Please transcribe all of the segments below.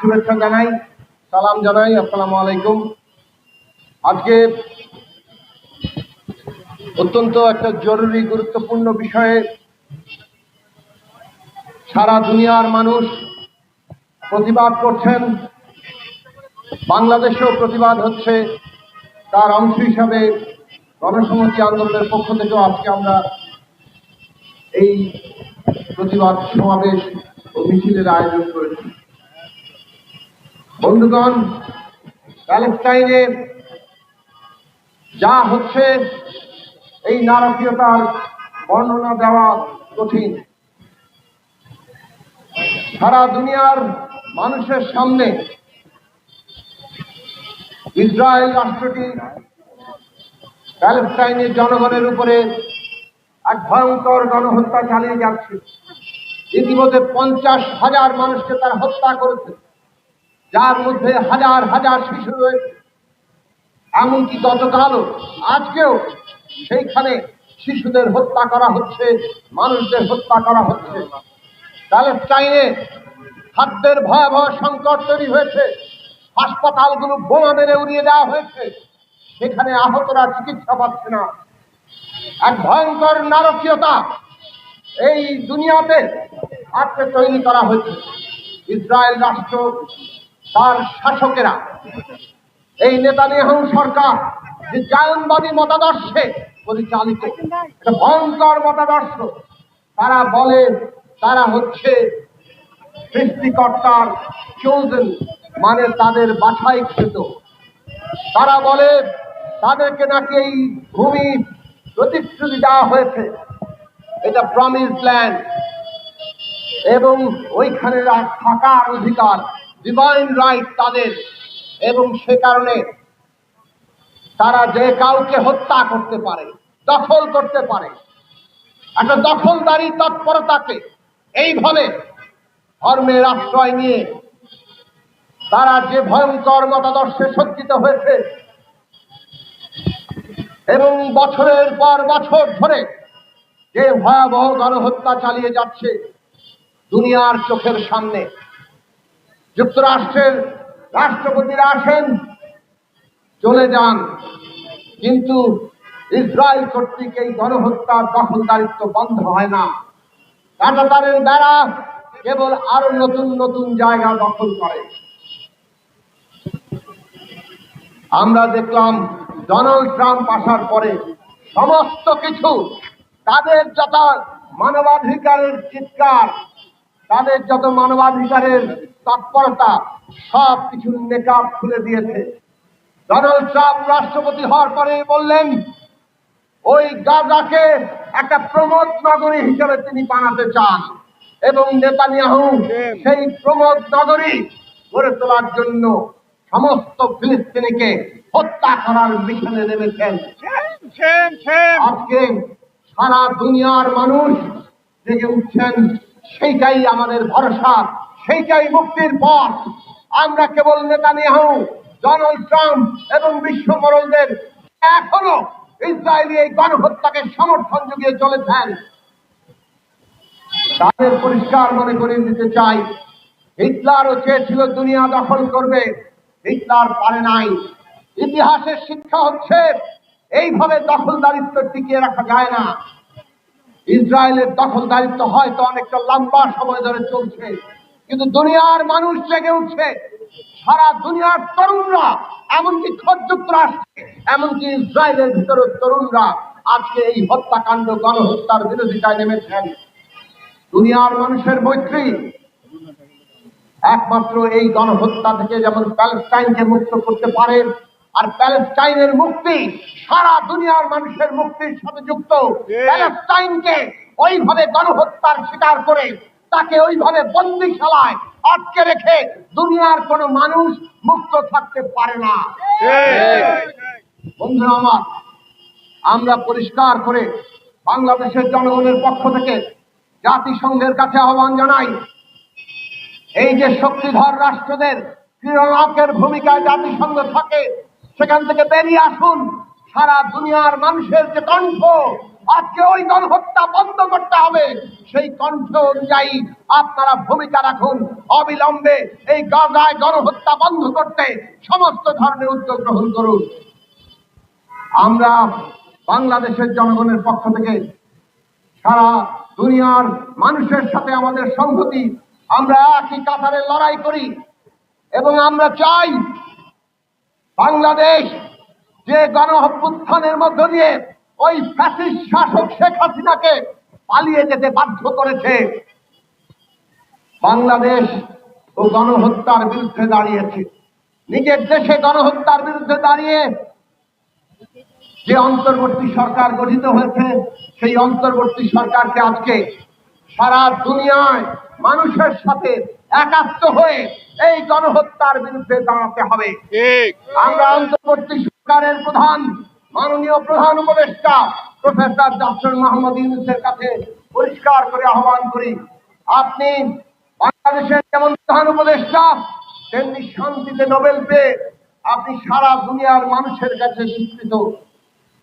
শুভেচ্ছা জানাই, সালাম জানাই, আসসালামু আলাইকুম। আজকে অত্যন্ত একটা জরুরি, গুরুত্বপূর্ণ বিষয়ে সারা দুনিয়ার মানুষ প্রতিবাদ করছেন। বাংলাদেশেও প্রতিবাদ হচ্ছে। তার অংশ হিসাবে গণসংহতি আন্দোলনের পক্ষ থেকেও আজকে আমরা এই প্রতিবাদ সমাবেশ ও মিছিলের আয়োজন করেছি। বন্ধুগণ, প্যালেস্টাইনে যা হচ্ছে, এই নারকীয়তার বর্ণনা দেওয়া কঠিন। সারা দুনিয়ার মানুষের সামনে ইসরায়েল রাষ্ট্রটি প্যালেস্টাইনের জনগণের উপরে এক ভয়ঙ্কর গণহত্যা চালিয়ে যাচ্ছে। ইতিমধ্যে পঞ্চাশ হাজার মানুষকে তারা হত্যা করেছে। যার মধ্যে হাজার হাজার শিশু রয়েছে। এমনকি গতকালও, আজকেও সেইখানে শিশুদের হত্যা করা হচ্ছে, মানুষদের হত্যা করা হচ্ছে। প্যালেস্টাইনে খাদ্যের ভয়াবহ সংকট তৈরি হয়েছে। হাসপাতালগুলো বোমা মেরে উড়িয়ে দেওয়া হয়েছে। সেখানে আহতরা চিকিৎসা পাচ্ছে না। এক ভয়ঙ্কর নারকীয়তা এই দুনিয়াতে আজকে তৈরি করা হয়েছে। ইসরায়েল রাষ্ট্র তার শাসকেরা। এই নেতানিয়াহু সরকার যে জায়নবাদী মতাদর্শে পরিচালিত ভয়ঙ্কর মতাদর্শ, তারা বলে তারা হচ্ছে সৃষ্টিকর্তার চোজন মানে তাদের বাছাইকৃত। তারা বলে, তাদেরকে নাকি এই ভূমি প্রতিশ্রুতি দেওয়া হয়েছে। এটা প্রমিস ল্যান্ড এবং ওইখানে থাকার অধিকার। ডিভাইন রাইট তাদের। এবং সে কারণে তারা যে কাউকে হত্যা করতে পারে, দখল করতে পারে, একটা দখলদারি তৎপরতাকে এইভাবে ধর্মের আশ্রয় নিয়ে তারা যে ভয়ঙ্কর মতাদর্শে সজ্জিত হয়েছে এবং বছরের পর বছর ধরে যে ভয়াবহ গণহত্যা চালিয়ে যাচ্ছে দুনিয়ার চোখের সামনে। যুক্তরাষ্ট্রের রাষ্ট্রপতিরা আসেন, চলে যান। কিন্তু ইসরায়েল কর্তৃক এই গণহত্যার দখলদারিত্ব বন্ধ হয় না। কাটাতারের বেড়া কেবল আরও নতুন নতুন জায়গা দখল করে। আমরা দেখলাম ডোনাল্ড ট্রাম্প আসার পরে সমস্ত কিছু তাদের যত মানবাধিকারের চিৎকার তাদের যত মানবাধিকারের তৎপরতা সব কিছু নেকাব খুলে দিয়েছে। ডোনাল্ড ট্রাম্প রাষ্ট্রপতি হওয়ার পরে বললেন ওই গাজাকে একটা প্রমোদ নগরী হিসেবে তিনি বানাতে চান এবং নেতানিয়াহু সেই প্রমোদ নগরী গড়ে তোলার জন্য সমস্ত ফিলিস্তিনিকে হত্যা করার মিশনে নেমেছেন। আজকে সারা দুনিয়ার মানুষ জেগে উঠছেন সেইটাই আমাদের ভরসা, সেইটাই মুক্তির পথ। আমরা কেবল নেতানিয়াহু ডোনাল্ড ট্রাম্প এবং বিশ্ব মরলদের এখনও ইসরায়েলি এই গণহত্যাকে সমর্থন জুগিয়ে চলেছেন। তাদের পরিষ্কার মনে করে দিতে চাই, হিটলারও চেয়েছিল দুনিয়া দখল করবে, হিটলার পারে নাই। ইতিহাসের শিক্ষা হচ্ছে, এইভাবে দখলদারিত্ব টিকিয়ে রাখা যায় না। ইসরায়েলের দখলদারিত্ব হয়তো অনেকটা লম্বা সময় ধরে চলছে, কিন্তু দুনিয়ার মানুষ জেগে উঠছে। সারা দুনিয়ার তরুণরা, এমনকি খোদ যুক্তরাষ্ট্রে এমনকি ইসরায়েলের ভিতরে তরুণরা আজকে এই হত্যাকাণ্ড, গণহত্যার বিরোধিতায় নেমেছেন। দুনিয়ার মানুষের মৈত্রী, একমাত্র এই গণহত্যা থেকে যেমন প্যালেস্টাইনকে মুক্ত করতে পারে আর প্যালেস্টাইনের মুক্তি সারা দুনিয়ার মানুষের মুক্তির সাথে যুক্ত। প্যালেস্টাইনকে ওইভাবে গণহত্যার শিকার করে তাকে ওইভাবে বন্দিশালায় আটকে রেখে দুনিয়ার কোনো মানুষ মুক্ত থাকতে পারে না। বন্ধুরা আমার আমরা পরিষ্কার করে বাংলাদেশের জনগণের পক্ষ থেকে জাতিসংঘের কাছে আহ্বান জানাই এই যে শক্তিধর রাষ্ট্রদের ক্রীড়কের ভূমিকায় জাতিসংঘ থাকে সেখান থেকে বেরিয়ে আসুন। সারা দুনিয়ার মানুষের যে কণ্ঠ, আজকে ওই গণহত্যা বন্ধ করতে হবে। সেই কণ্ঠ অনুযায়ী আপনারা ভূমিকা রাখুন। অবিলম্বে এই গাজায় গণহত্যা বন্ধ করতে সমস্ত ধরনের উদ্যোগ গ্রহণ করুন। আমরা বাংলাদেশের জনগণের পক্ষ থেকে সারা দুনিয়ার মানুষের সাথে আমাদের সংহতি, আমরা একই কাতারে লড়াই করি এবং আমরা চাই বাংলাদেশ যে গণ অভ্যুত্থানের মধ্য দিয়ে ওই ফ্যাসিস্ট শাসক শেখ হাসিনাকে পালিয়ে যেতে বাধ্য করেছে, বাংলাদেশ ও গণহত্যার বিরুদ্ধে দাঁড়িয়েছে। নিজের দেশে গণহত্যার বিরুদ্ধে দাঁড়িয়ে যে অন্তর্বর্তী সরকার গঠিত হয়েছে, সেই অন্তর্বর্তী সরকারকে আজকে সারা দুনিয়ায় মানুষের সাথে একাত্ম হয়ে এই গণহত্যার বিরুদ্ধে দাঁড়াতে হবে। আমরা অন্তর্বর্তী সরকারের প্রধান মাননীয় প্রধান উপদেষ্টা প্রফেসর ডক্টর মোহাম্মদ ইউনুসের কাছে পরিষ্কার করে আহ্বান করি। আপনি বাংলাদেশের যেমন প্রধান উপদেষ্টা তেমনি শান্তিতে নোবেল পেয়ে আপনি সারা দুনিয়ার মানুষের কাছে স্বীকৃত।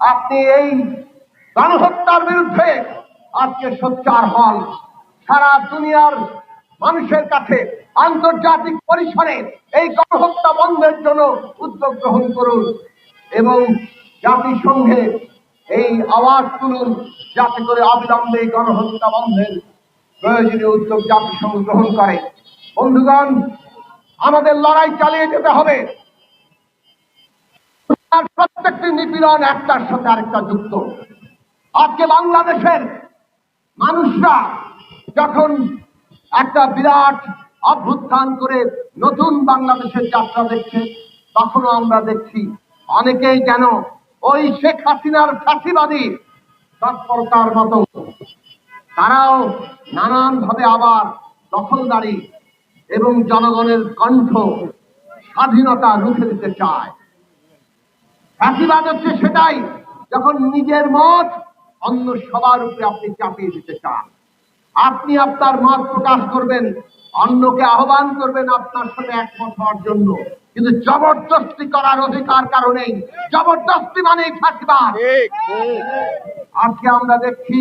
আপনি এই গণহত্যার বিরুদ্ধে আজকে সোচ্চার হন। সারা দুনিয়ার মানুষের কাছে আন্তর্জাতিক পরিসরে এই গণহত্যা বন্ধের জন্য উদ্যোগ গ্রহণ করুন এবং জাতিসংঘে এই আওয়াজ তুলুন যাতে করে অবিলম্বে এই গণহত্যা বন্ধের প্রয়োজনীয় উদ্যোগ জাতিসংঘ গ্রহণ করে। বন্ধুগণ, আমাদের লড়াই চালিয়ে যেতে হবে। প্রত্যেকটি নিপীড়ন একটার সাথে আরেকটা যুক্ত। আজকে বাংলাদেশের মানুষরা যখন একটা বিরাট অভ্যুত্থান করে নতুন বাংলাদেশের যাত্রা দেখছে। তখনও আমরা দেখছি অনেকেই যেন ওই শেখ হাসিনার ফাঁসিবাদী তৎপরতার মতো। তারাও নানান ভাবে আবার দখলদারি এবং জনগণের কণ্ঠ স্বাধীনতা রুখে দিতে চায়। ফাঁসিবাদ হচ্ছে সেটাই যখন নিজের মত অন্য সবার উপরে আপনি চাপিয়ে দিতে চান। আপনি আপনার মত প্রকাশ করবেন অন্যকে আহ্বান করবেন আপনার সাথে একমত হওয়ার জন্য। কিন্তু জবরদস্তি করার অধিকার কারণেই জবরদস্তি ফাঁসিবাদ আজকে আমরা দেখছি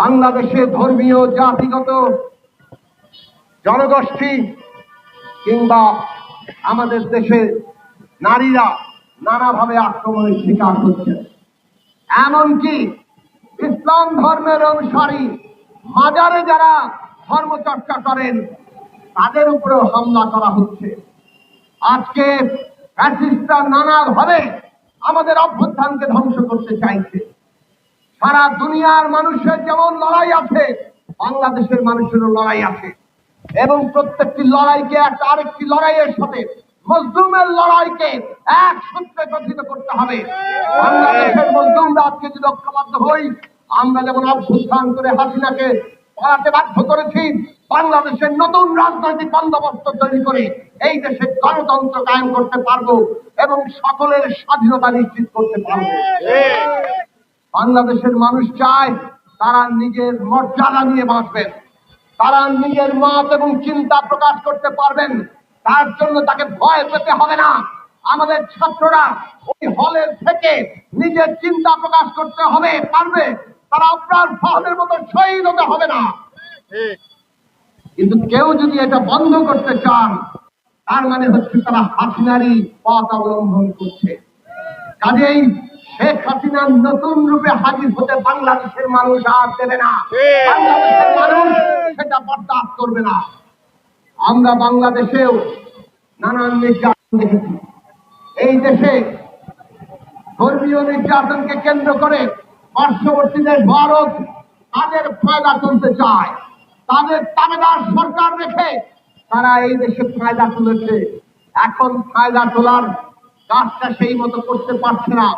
বাংলাদেশে ধর্মীয় জাতিগত জনগোষ্ঠী কিংবা আমাদের দেশে নারীরা নানাভাবে আক্রমণের শিকার হচ্ছে। এমনকি ইসলাম ধর্মের অনুসারী মাজারে যারা ধর্ম চর্চা করেন, তাদের উপরেও হামলা করা হচ্ছে। আজকে ফ্যাসিস্টরা নানাভাবে আমাদের অভ্যুত্থানকে ধ্বংস করতে চাইছে। সারা দুনিয়ার মানুষের যেমন লড়াই আছে, বাংলাদেশের মানুষেরও লড়াই আছে। এবং প্রত্যেকটি লড়াইকে একটা আরেকটি লড়াইয়ের সাথে মজলুমের লড়াইকে এক সূত্রে গঠিত করতে হবে। বাংলাদেশের মজলুমরা আজকে যদি ঐক্যবদ্ধ হই আমরা যেমন অভ্যুত্থান করে হাসিনাকে পালাতে বাধ্য করেছি, বাংলাদেশের নতুন রাজনৈতিক বন্দোবস্ত তৈরি করে এই দেশে গণতন্ত্র কায়েম করতে পারব এবং সকলের স্বাধীনতা নিশ্চিত করতে পারব। বাংলাদেশের মানুষ চায় তারা নিজের মর্যাদা নিয়ে বাঁচবেন, তারা নিজের মত এবং চিন্তা প্রকাশ করতে পারবেন, তার জন্য তাকে ভয় পেতে হবে না। আমাদের ছাত্ররা ওই হলের থেকে নিজের চিন্তা প্রকাশ করতে হবে, পারবে? তারা আপনার ফাহদের মতো শহীদ হতে হবে না। কিন্তু কেউ যদি এটা বন্ধ করতে চান, তার মানে হচ্ছে তারা হাসিনারি পথ অবলম্বন করছে। কাজেই শেখ হাসিনার নতুন রূপে হাজির হতে বাংলাদেশের মানুষ আর দেবে না। বাংলাদেশের মানুষ সেটা বরদাস্ত করবে না। আমরা বাংলাদেশেও নানান নির্যাতন দেখেছি। এই দেশে ধর্মীয় নির্যাতনকে কেন্দ্র করে পার্শ্ববর্তী দেশ ভারত তাদের ফায়দা তুলতে চায়। তাদের তাবেদার সরকার রেখে তারা এই দেশে ফায়দা তুলেছে। এখন ফায়দা তোলার কাজটা সেই মতো করতে পারছে না।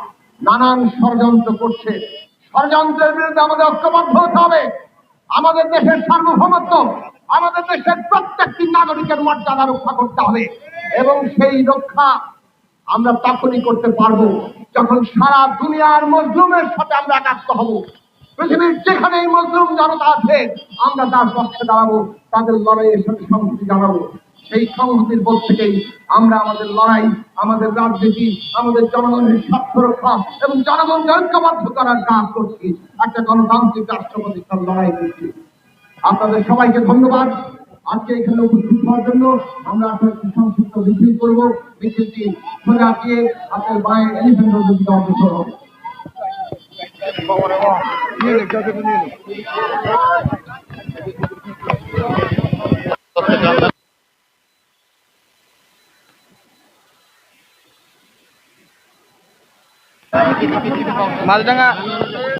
নানান ষড়যন্ত্র করছে। ষড়যন্ত্রের বিরুদ্ধে আমাদের ঐক্যবদ্ধ হতে হবে। আমাদের দেশের সার্বভৌমত্ব, আমাদের দেশের প্রত্যেকটি নাগরিকের মর্যাদা রক্ষা করতে হবে। এবং সেই রক্ষা আমরা তখনই করতে পারব। যখন সারা দুনিয়ার মজলুমের সাথে আমরা একাত্ম হব, পৃথিবীর যেখানেই মজলুম জনতা আছে, আমরা তার পক্ষে দাঁড়াবো, তাদের লড়াইয়ের সাথে সংহতি জানাব সেই সংহতির বোধ থেকেই আমরা আমাদের লড়াই, আমাদের রাজনীতি, আমাদের জনগণের স্বার্থ রক্ষা এবং জনগণকে ঐক্যবদ্ধ করার কাজ করছি। একটা গণতান্ত্রিক রাষ্ট্র প্রতিষ্ঠার লড়াই করছি। আপনাদের সবাইকে ধন্যবাদ। আজকে এখানে উপস্থিত হওয়ার জন্য আমরা আপনার একটি সংক্ষিপ্ত মিছিল করব। মিছিলটি সোজা গিয়ে আপনার বাঁয়ে এলিফেন্ট রোড দিকে অগ্রসর হবে। মাছডাঙ্গা